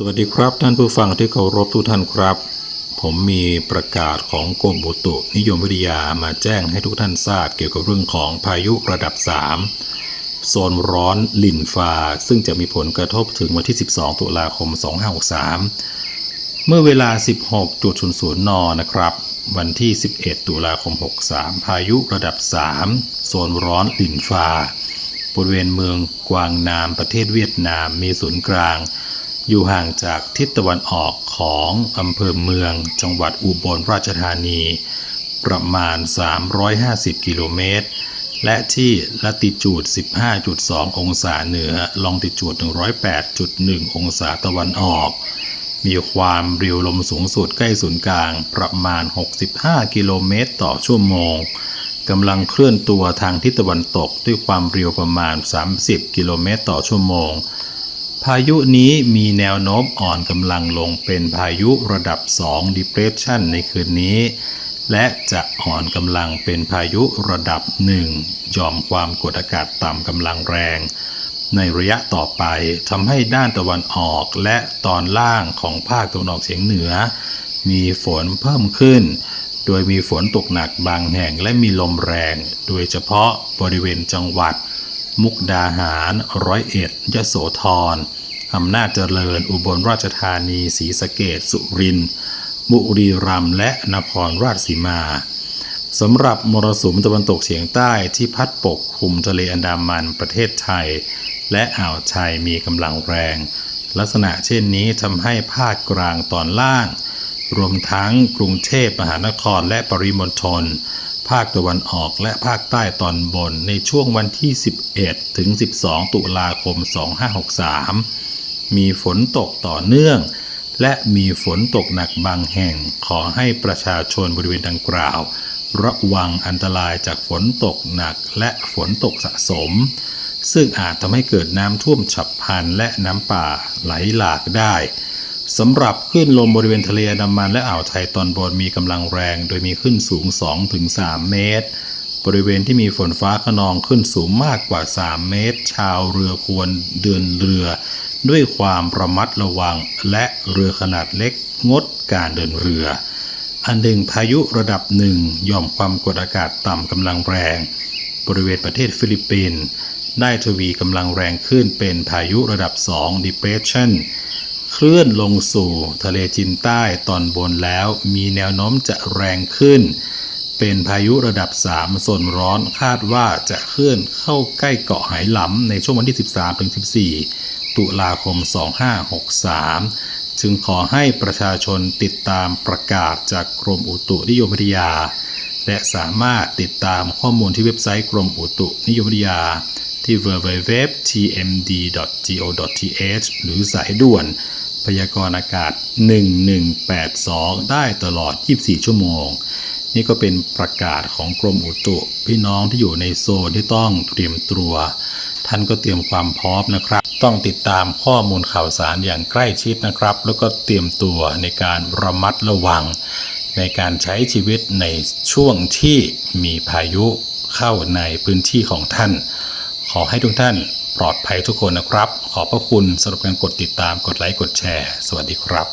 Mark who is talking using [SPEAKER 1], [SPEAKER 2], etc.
[SPEAKER 1] สวัสดีครับท่านผู้ฟังที่เคารพทุกท่านครับ ผมมีประกาศของกรมอุตุนิยมวิทยามาแจ้งให้ทุกท่านทราบเกี่ยวกับเรื่องของพายุระดับ 3 โซนร้อนลินฟาซึ่งจะมีผลกระทบถึงวันที่ 12 ตุลาคม 2563 เมื่อเวลา 16.00 น นะครับ วันที่ 11 ตุลาคม 63 พายุระดับ 3 โซนร้อนลินฟาบริเวณเมืองกวางนามประเทศเวียดนามมีศูนย์กลาง อยู่ห่างจากทิศตะวันออกของอำเภอเมือง จังหวัดอุบลราชธานี ประมาณ 350 กิโลเมตร และที่ละติจูด 15.2 องศาเหนือ ลองติจูด 108.1 องศาตะวันออก มีความเร็วลมสูงสุดใกล้ศูนย์กลาง ประมาณ 65 กิโลเมตรต่อชั่วโมงกำลังเคลื่อนตัวทางทิศตะวันตกด้วยความเร็วประมาณ 30 กิโลเมตรต่อชั่วโมงายุนี้มีแนวโน้มอ่อนกำลังลงเป็นพายุระดับ 2 depression ในคืนนี้ และจะอ่อนกำลังเป็นพายุระดับ 1 ยอมความกดอากาศต่ำกำลังแรง ในระยะต่อไปทำให้ด้านตะวันออกและตอนล่างของภาคตะวันออกเฉียงเหนือ มีฝนเพิ่มขึ้น โดยมีฝนตกหนักบางแห่งและมีลมแรง โดยเฉพาะบริเวณจังหวัด มุกดาหาร ร้อยเอ็ดยโสธร อำนาจเจริญ อุบลราชธานีศรีสะเกดสุรินทร์บุรีรัมย์และนครราชสีมาสำหรับมรสุมตะวันตกเฉียงใต้ที่พัดปกคลุมทะเลอันดามันประเทศไทย และอ่าวไทยมีกำลังแรง ลักษณะเช่นนี้ทำให้ภาคกลางตอนล่าง รวมทั้งกรุงเทพมหานครและปริมณฑลภาคตะวันออกและภาคใต้ตอนบนในช่วงวันที่ 11 ถึง 12 ตุลาคม 2563 มีฝนตกต่อเนื่อง และมีฝนตกหนักบางแห่ง ขอให้ประชาชนบริเวณดังกล่าว ระวังอันตรายจากฝนตกหนักและฝนตกสะสม ซึ่งอาจทำให้เกิดน้ำท่วมฉับพลันและน้ำป่าไหลหลากได้สำหรับคลื่นลมบริเวณทะเลอันดามันและอ่าวไทยตอนบนมีกำลังแรง โดยมีคลื่นสูง 2-3 เมตร บริเวณที่มีฝนฟ้าขนองขึ้นสูงมากกว่า 3 เมตร ชาวเรือควรเดินเรือ ด้วยความระมัดระวังและเรือขนาดเล็กงดการเดินเรือ อันหนึ่งพายุระดับหนึ่งย่อมความกดอากาศต่ำกำลังแรง บริเวณประเทศฟิลิปปินส์ได้ทวีกำลังแรงขึ้นเป็นพายุระดับ 2 depression เคลื่อนลงสู่ทะเลจีนใต้ตอนบนแล้วมีแนวโน้มจะแรงขึ้น เป็นพายุระดับ 3 โซนร้อนคาดว่าจะเคลื่อนเข้าใกล้เกาะไหหลำในช่วงวันที่ 13-14 ตุลาคม 2563 จึงขอให้ประชาชนติดตามประกาศจากกรมอุตุนิยมวิทยา และสามารถติดตามข้อมูลที่เว็บไซต์กรมอุตุนิยมวิทยา ที่ www.tmd.go.th หรือสายด่วน พยากรณ์อากาศ 1182 ได้ตลอด 24 ชั่วโมง นี่ก็เป็นประกาศของกรมอุตุ พี่น้องที่อยู่ในโซนที่ต้องเตรียมตัวท่านก็เตรียมความพร้อมนะครับ ต้องติดตามข้อมูลข่าวสารอย่างใกล้ชิดนะครับ แล้วก็เตรียมตัวในการระมัดระวัง ในการใช้ชีวิตในช่วงที่มีพายุเข้าในพื้นที่ของท่าน ขอให้ทุกท่านปลอดภัยทุกคนนะครับ ขอบพระคุณสำหรับการกดติดตามกดไลค์กดแชร์ สวัสดีครับ